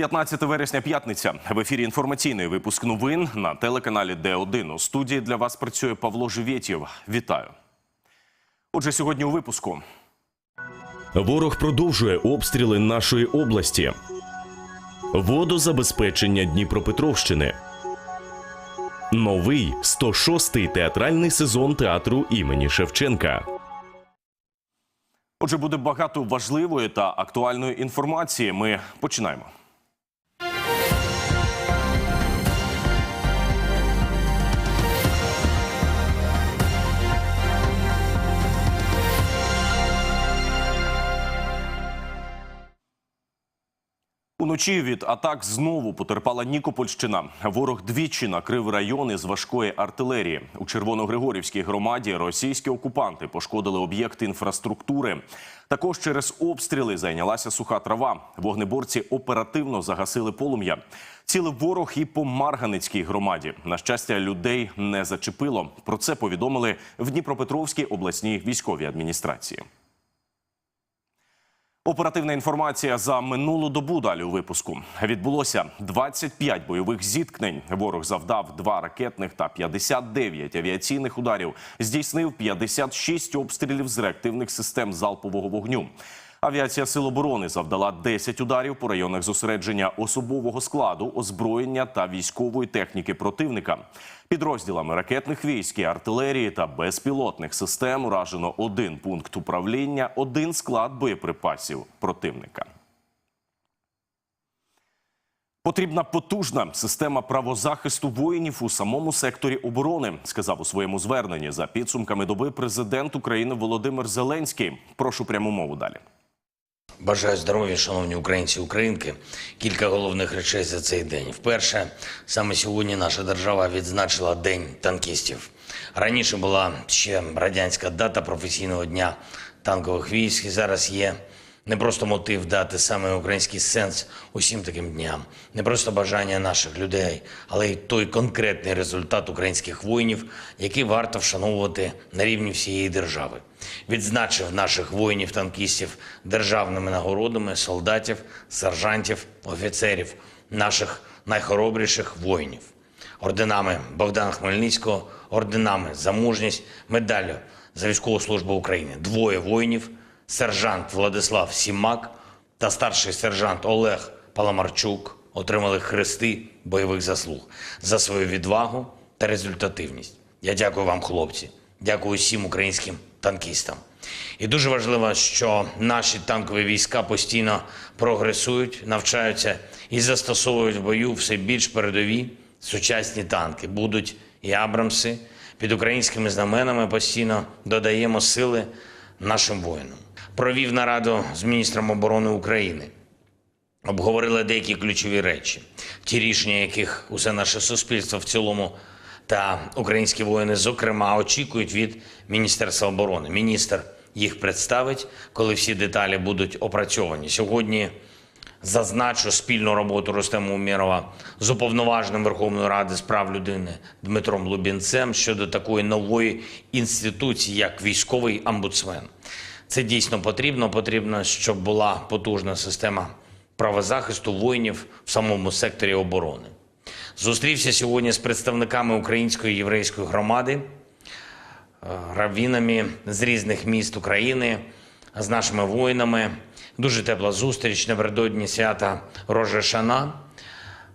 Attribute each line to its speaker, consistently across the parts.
Speaker 1: 15 вересня, п'ятниця. В ефірі інформаційний випуск новин на телеканалі Д1. У студії для вас працює Павло Живєтєв. Вітаю. Отже, сьогодні у випуску.
Speaker 2: Ворог продовжує обстріли нашої області. Водозабезпечення Дніпропетровщини. Новий 106-й театральний сезон театру імені Шевченка.
Speaker 1: Отже, буде багато важливої та актуальної інформації. Ми починаємо. Уночі від атак знову потерпала Нікопольщина. Ворог двічі накрив райони з важкої артилерії. У Червоногригорівській громаді російські окупанти пошкодили об'єкти інфраструктури. Також через обстріли зайнялася суха трава. Вогнеборці оперативно загасили полум'я. Цілив ворог і по Марганицькій громаді. На щастя, людей не зачепило. Про це повідомили в Дніпропетровській обласній військовій адміністрації. Оперативна інформація за минулу добу далі у випуску. Відбулося 25 бойових зіткнень. Ворог завдав два ракетних та 59 авіаційних ударів. Здійснив 56 обстрілів з реактивних систем залпового вогню. Авіація Сил оборони завдала 10 ударів по районах зосередження особового складу, озброєння та військової техніки противника. Підрозділами ракетних військ, артилерії та безпілотних систем уражено один пункт управління, один склад боєприпасів противника. Потрібна потужна система правозахисту воїнів у самому секторі оборони, сказав у своєму зверненні за підсумками доби президент України Володимир Зеленський. Прошу пряму мову далі.
Speaker 3: Бажаю здоров'я, шановні українці і українки. Кілька головних речей за цей день. Вперше, саме сьогодні наша держава відзначила День танкістів. Раніше була ще радянська дата професійного дня танкових військ. І зараз є не просто мотив дати саме український сенс усім таким дням, не просто бажання наших людей, але й той конкретний результат українських воїнів, який варто вшановувати на рівні всієї держави. Відзначив наших воїнів-танкістів державними нагородами, солдатів, сержантів, офіцерів, наших найхоробріших воїнів орденами Богдана Хмельницького, орденами за мужність, медаллю за військову службу України. Двоє воїнів, сержант Владислав Сімак та старший сержант Олег Паламарчук отримали хрести бойових заслуг за свою відвагу та результативність. Я дякую вам, хлопці. Дякую всім українським танкістам. І дуже важливо, що наші танкові війська постійно прогресують, навчаються і застосовують в бою все більш передові сучасні танки. Будуть і Абрамси. Під українськими знаменами постійно додаємо сили нашим воїнам. Провів нараду з міністром оборони України. Обговорили деякі ключові речі, ті рішення, яких усе наше суспільство в цілому та українські воїни, зокрема, очікують від Міністерства оборони. Міністр їх представить, коли всі деталі будуть опрацьовані. Сьогодні зазначу спільну роботу Рустема Умєрова з уповноваженим Верховної Ради з прав людини Дмитром Лубінцем щодо такої нової інституції, як військовий омбудсмен. Це дійсно потрібно. Потрібно, щоб була потужна система правозахисту воїнів в самому секторі оборони. Зустрівся сьогодні з представниками української єврейської громади, е, раввінами з різних міст України, з нашими воїнами. Дуже тепла зустріч напередодні свята Рожа Шана.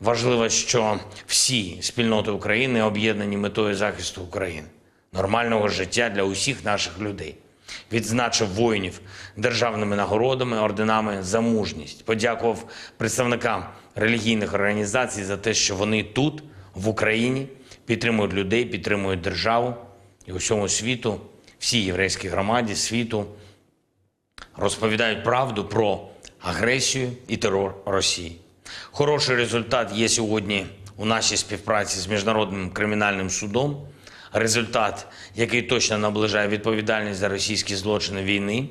Speaker 3: Важливо, що всі спільноти України об'єднані метою захисту України, нормального життя для усіх наших людей. Відзначив воїнів державними нагородами, орденами за мужність. Подякував представникам релігійних організацій за те, що вони тут, в Україні, підтримують людей, підтримують державу і усьому світу, всій єврейській громаді світу розповідають правду про агресію і терор Росії. Хороший результат є сьогодні у нашій співпраці з Міжнародним кримінальним судом. Результат, який точно наближає відповідальність за російські злочини війни,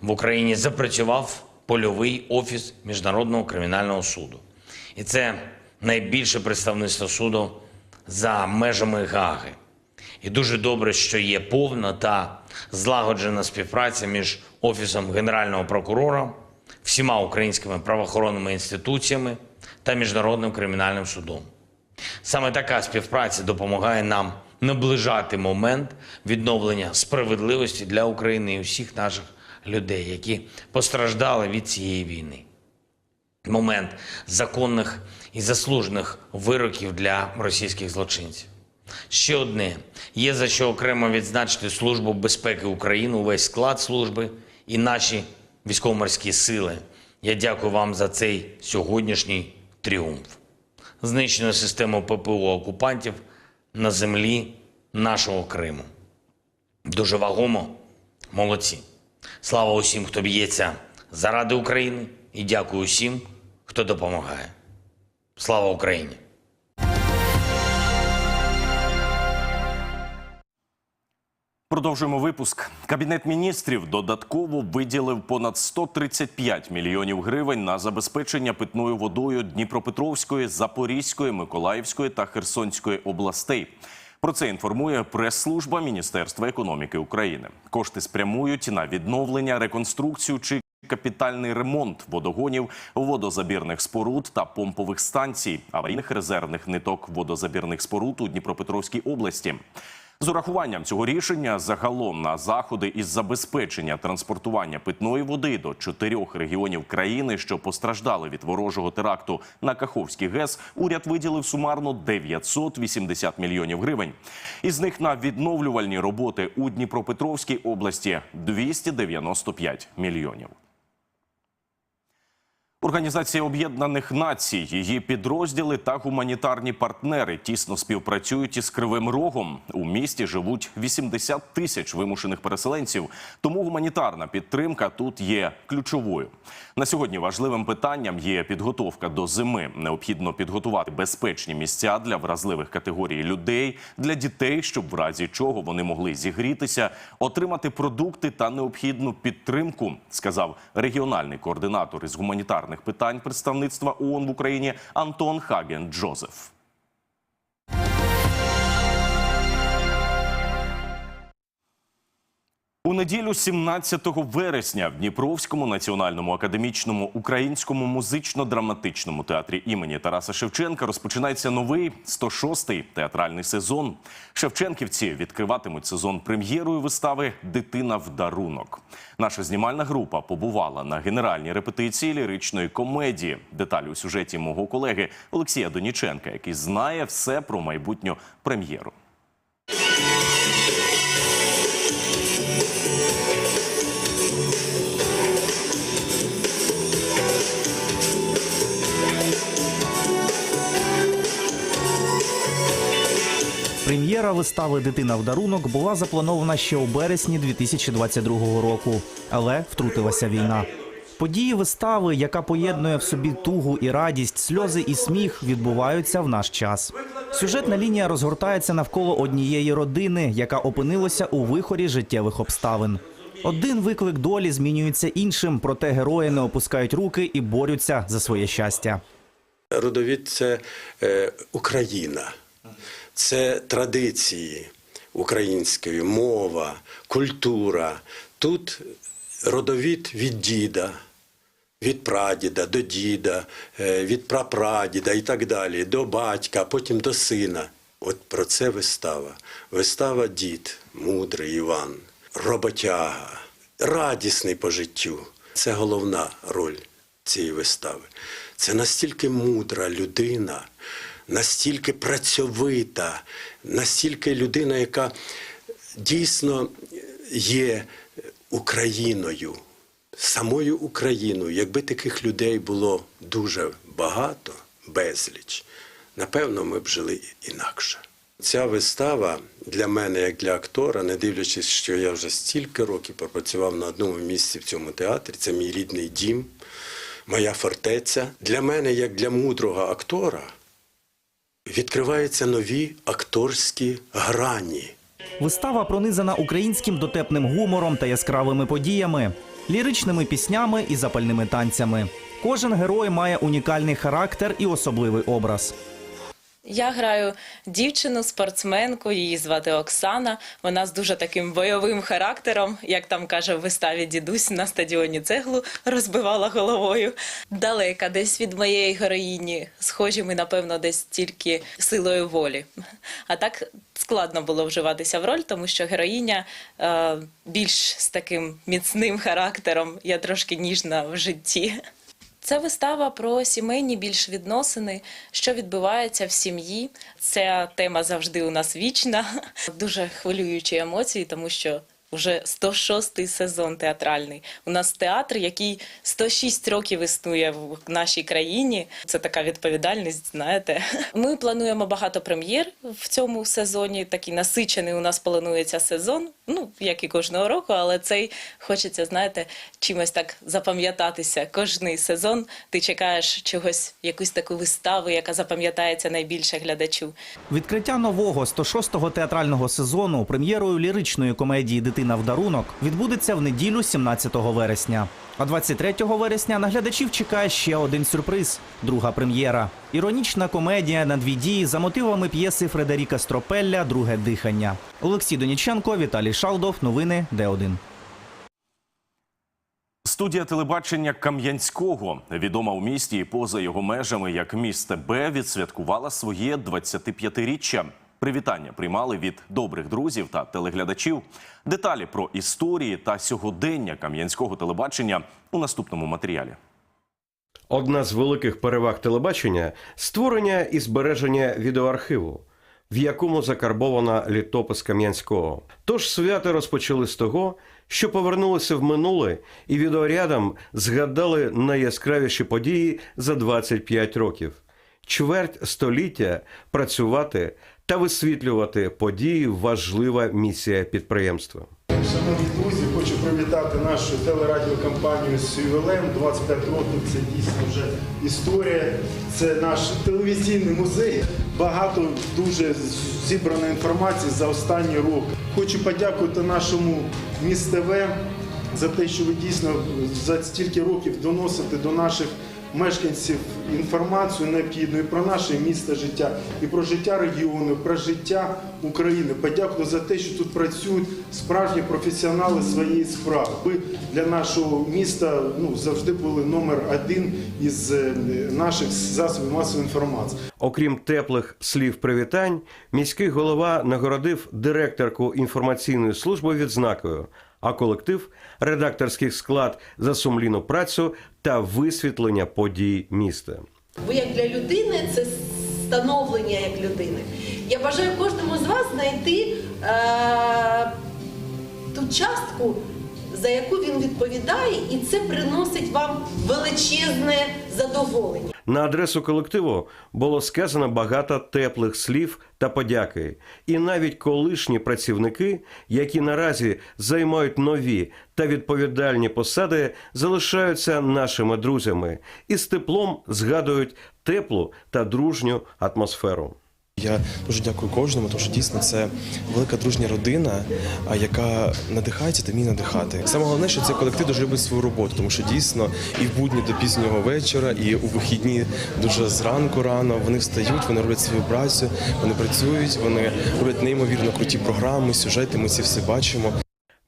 Speaker 3: в Україні запрацював польовий офіс Міжнародного кримінального суду. І це найбільше представництво суду за межами Гааги. І дуже добре, що є повна та злагоджена співпраця між Офісом Генерального прокурора, всіма українськими правоохоронними інституціями та Міжнародним кримінальним судом. Саме така співпраця допомагає нам наближати момент відновлення справедливості для України і всіх наших людей, які постраждали від цієї війни. Момент законних і заслужених вироків для російських злочинців. Ще одне є за що окремо відзначити Службу безпеки України, увесь склад служби і наші військово-морські сили. Я дякую вам за цей сьогоднішній тріумф. Знищено систему ППО окупантів на землі нашого Криму. Дуже вагомо. Молодці. Слава усім, хто б'ється заради України, і дякую усім, хто допомагає. Слава Україні!
Speaker 1: Продовжуємо випуск. Кабінет міністрів додатково виділив понад 135 мільйонів гривень на забезпечення питною водою Дніпропетровської, Запорізької, Миколаївської та Херсонської областей. Про це інформує прес-служба Міністерства економіки України. Кошти спрямують на відновлення, реконструкцію чи капітальний ремонт водогонів, водозабірних споруд та помпових станцій, аварійних резервних ниток водозабірних споруд у Дніпропетровській області. З урахуванням цього рішення загалом на заходи із забезпечення транспортування питної води до чотирьох регіонів країни, що постраждали від ворожого теракту на Каховський ГЕС, уряд виділив сумарно 980 мільйонів гривень. Із них на відновлювальні роботи у Дніпропетровській області 295 мільйонів. Організація Об'єднаних Націй, її підрозділи та гуманітарні партнери тісно співпрацюють із Кривим Рогом. У місті живуть 80 тисяч вимушених переселенців. Тому гуманітарна підтримка тут є ключовою. На сьогодні важливим питанням є підготовка до зими. Необхідно підготувати безпечні місця для вразливих категорій людей, для дітей, щоб в разі чого вони могли зігрітися, отримати продукти та необхідну підтримку, сказав регіональний координатор із гуманітарних питань представництва ООН в Україні Антон Хаген Джозеф. Неділю 17 вересня в Дніпровському національному академічному українському музично-драматичному театрі імені Тараса Шевченка розпочинається новий 106-й театральний сезон. Шевченківці відкриватимуть сезон прем'єрою вистави Дитина в дарунок. Наша знімальна група побувала на генеральній репетиції ліричної комедії. Деталі у сюжеті мого колеги Олексія Доніченка, який знає все про майбутню прем'єру.
Speaker 4: Прем'єра вистави Дитина в дарунок була запланована ще у березні 2022 року, але втрутилася війна. Події вистави, яка поєднує в собі тугу і радість, сльози і сміх, відбуваються в наш час. Сюжетна лінія розгортається навколо однієї родини, яка опинилася у вихорі життєвих обставин. Один виклик долі змінюється іншим, проте герої не опускають руки і борються за своє щастя.
Speaker 5: Родовід це е, Україна, це традиції української, мова, культура. Тут родовід від діда, від прадіда до діда, е, від прапрадіда і так далі, до батька, потім до сина. От про це вистава. Вистава дід, мудрий Іван, роботяга, радісний по життю. Це головна роль цієї вистави. Це настільки мудра людина, настільки працьовита, настільки людина, яка дійсно є Україною, самою Україною. Якби таких людей було дуже багато, безліч, напевно, ми б жили інакше. Ця вистава для мене, як для актора, не дивлячись, що я вже стільки років пропрацював на одному місці в цьому театрі, це мій рідний дім, моя фортеця. Для мене, як для мудрого актора, відкриваються нові акторські грані.
Speaker 4: Вистава пронизана українським дотепним гумором та яскравими подіями, ліричними піснями і запальними танцями. Кожен герой має унікальний характер і особливий образ.
Speaker 6: Я граю дівчину, спортсменку, її звати Оксана. Вона з дуже таким бойовим характером, як там каже в виставі дідусь на стадіоні цеглу розбивала головою. Далека десь від моєї героїні. Схожі ми, напевно, десь тільки силою волі. А так складно було вживатися в роль, тому що героїня е, більш з таким міцним характером. Я трошки ніжна в житті. Це вистава про сімейні більш відносини, що відбувається в сім'ї. Ця тема завжди у нас вічна. Дуже хвилюючі емоції, тому що вже 106-й сезон театральний. У нас театр, який 106 років існує в нашій країні. Це така відповідальність, знаєте. Ми плануємо багато прем'єр в цьому сезоні. Такий насичений у нас планується сезон. Ну, як і кожного року, але цей хочеться, знаєте, чимось так запам'ятатися. Кожний сезон ти чекаєш чогось, якусь таку виставу, яка запам'ятається найбільше глядачу.
Speaker 4: Відкриття нового 106-го театрального сезону прем'єрою ліричної комедії в дарунок відбудеться в неділю 17 вересня. А 23 вересня на глядачів чекає ще один сюрприз друга прем'єра. Іронічна комедія на дві дії за мотивами п'єси Фредеріка Стропелля Друге дихання. Олексій Доніченко, Віталій Шалдов. Новини Д1.
Speaker 1: Студія телебачення Кам'янського, відома у місті і поза його межами як місце Б, відсвяткувала своє 25-річчя. Привітання приймали від добрих друзів та телеглядачів. Деталі про історії та сьогодення кам'янського телебачення у наступному матеріалі.
Speaker 7: Одна з великих переваг телебачення створення і збереження відеоархіву, в якому закарбована літопис Кам'янського. Тож свято розпочали з того, що повернулися в минуле і відеорядом згадали найяскравіші події за 25 років. Чверть століття працювати та висвітлювати події важлива місія підприємства.
Speaker 8: Шановні друзі, хочу привітати нашу телерадіокомпанію з ювілеєм. 25 років це дійсно вже історія. Це наш телевізійний музей. Багато дуже зібрано інформації за останні роки. Хочу подякувати нашому міст ТВ за те, що ви дійсно за стільки років доносите до наших мешканців інформацію необхідну і про наше місто життя, і про життя регіону, про життя України. Подякую за те, що тут працюють справжні професіонали своєї справи. Ви для нашого міста ну завжди були номер один із е, наших засобів масової інформації.
Speaker 7: Окрім теплих слів привітань, міський голова нагородив директорку інформаційної служби відзнакою, а колектив редакторський склад за сумлінну працю та висвітлення подій міста.
Speaker 9: Бо як для людини це становлення як людини. Я бажаю кожному з вас знайти е, ту частку, за яку він відповідає, і це приносить вам величезне задоволення.
Speaker 7: На адресу колективу було сказано багато теплих слів та подяки. І навіть колишні працівники, які наразі займають нові та відповідальні посади, залишаються нашими друзями і з теплом згадують теплу та дружню атмосферу.
Speaker 10: Я дуже дякую кожному, тому що дійсно це велика дружня родина, яка надихається та вміє надихати. Саме головне, що цей колектив дуже любить свою роботу, тому що дійсно і в будні до пізнього вечора, і у вихідні дуже зранку рано вони встають, вони роблять свою працю, вони працюють, вони роблять неймовірно круті програми, сюжети. Ми ці все бачимо.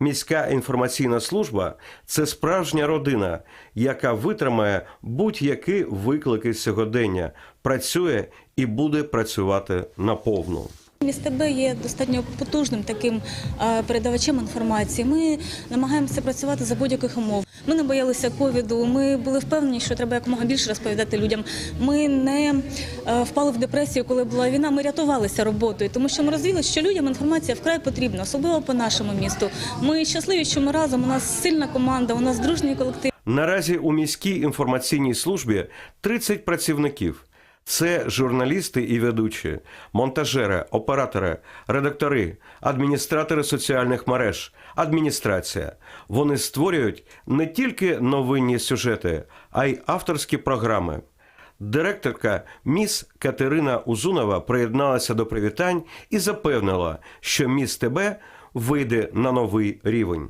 Speaker 7: Міська інформаційна служба це справжня родина, яка витримає будь-які виклики сьогодення, працює і буде працювати наповну.
Speaker 11: Місто Б є достатньо потужним таким е, передавачем інформації. Ми намагаємося працювати за будь-яких умов. Ми не боялися ковіду. Ми були впевнені, що треба якомога більше розповідати людям. Ми не е, впали в депресію, коли була війна. Ми рятувалися роботою, тому що ми розуміли, що людям інформація вкрай потрібна, особливо по нашому місту. Ми щасливі, що ми разом. У нас сильна команда, у нас дружній колектив.
Speaker 7: Наразі у міській інформаційній службі 30 працівників. Це журналісти і ведучі, монтажери, оператори, редактори, адміністратори соціальних мереж, адміністрація. Вони створюють не тільки новинні сюжети, а й авторські програми. Директорка міс Катерина Узунова приєдналася до привітань і запевнила, що міс ТБ вийде на новий рівень.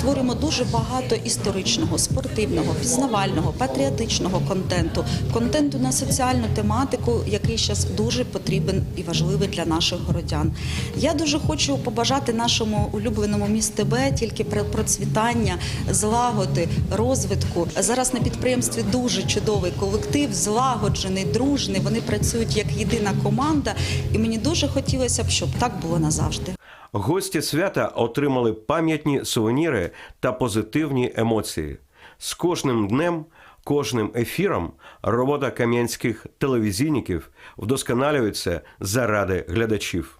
Speaker 12: Творимо дуже багато історичного, спортивного, пізнавального, патріотичного контенту, контенту на соціальну тематику, який зараз дуже потрібен і важливий для наших городян. Я дуже хочу побажати нашому улюбленому місту Б тільки про- процвітання, злагоди, розвитку. Зараз на підприємстві дуже чудовий колектив, злагоджений, дружний. Вони працюють як єдина команда, і мені дуже хотілося б, щоб так було назавжди.
Speaker 7: Гості свята отримали пам'ятні сувеніри та позитивні емоції. З кожним днем, кожним ефіром робота кам'янських телевізійників вдосконалюється заради глядачів.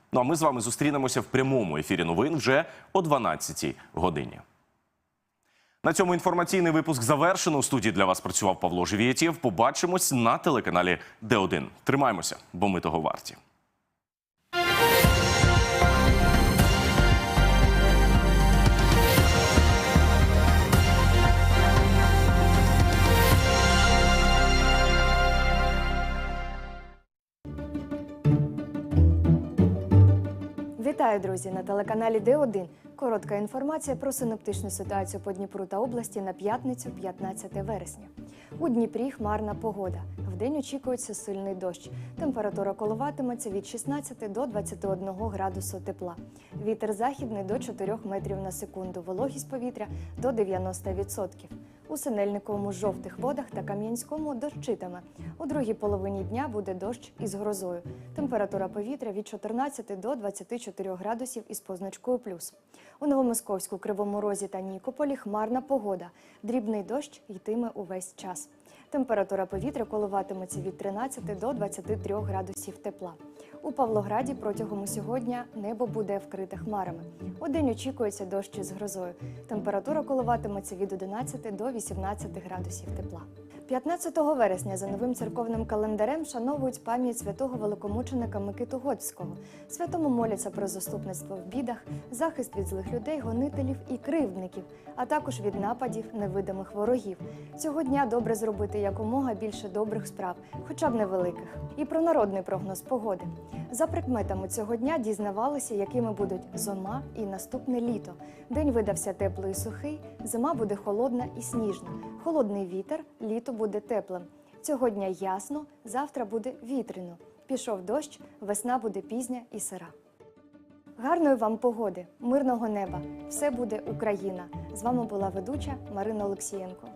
Speaker 1: Ну а ми з вами зустрінемося в прямому ефірі новин вже о 12-й годині. На цьому інформаційний випуск завершено. У студії для вас працював Павло Живієтєв. Побачимось на телеканалі Д1. Тримаємося, бо ми того варті.
Speaker 13: Вітаю, друзі! На телеканалі Д1. Коротка інформація про синоптичну ситуацію по Дніпру та області на п'ятницю, 15 вересня. У Дніпрі хмарна погода. Вдень очікується сильний дощ. Температура коливатиметься від 16 до 21 градусу тепла. Вітер західний до 4 метрів на секунду. Вологість повітря до 90%. У Синельниковому жовтих водах та Кам'янському дощитиме. У другій половині дня буде дощ із грозою. Температура повітря від 14 до 24 градусів із позначкою плюс. У Новомосковську, Кривому Розі та Нікополі хмарна погода. Дрібний дощ йтиме увесь час. Температура повітря коливатиметься від 13 до 23 градусів тепла. У Павлограді протягом усього дня небо буде вкрите хмарами. У день очікується дощ із грозою. Температура коливатиметься від 11 до 18 градусів тепла. 15 вересня за новим церковним календарем шановують пам'ять святого великомученика Микиту Готського. Святому моляться про заступництво в бідах, захист від злих людей, гонителів і кривдників, а також від нападів невидимих ворогів. Цього дня добре зробити якомога більше добрих справ, хоча б невеликих. І про народний прогноз погоди. За прикметами цього дня дізнавалися, якими будуть зима і наступне літо. День видався теплий і сухий, зима буде холодна і сніжна. Холодний вітер, літо буде теплим. Цього дня ясно, завтра буде вітряно. Пішов дощ, весна буде пізня і сира. Гарної вам погоди, мирного неба! Все буде Україна! З вами була ведуча Марина Олексієнко.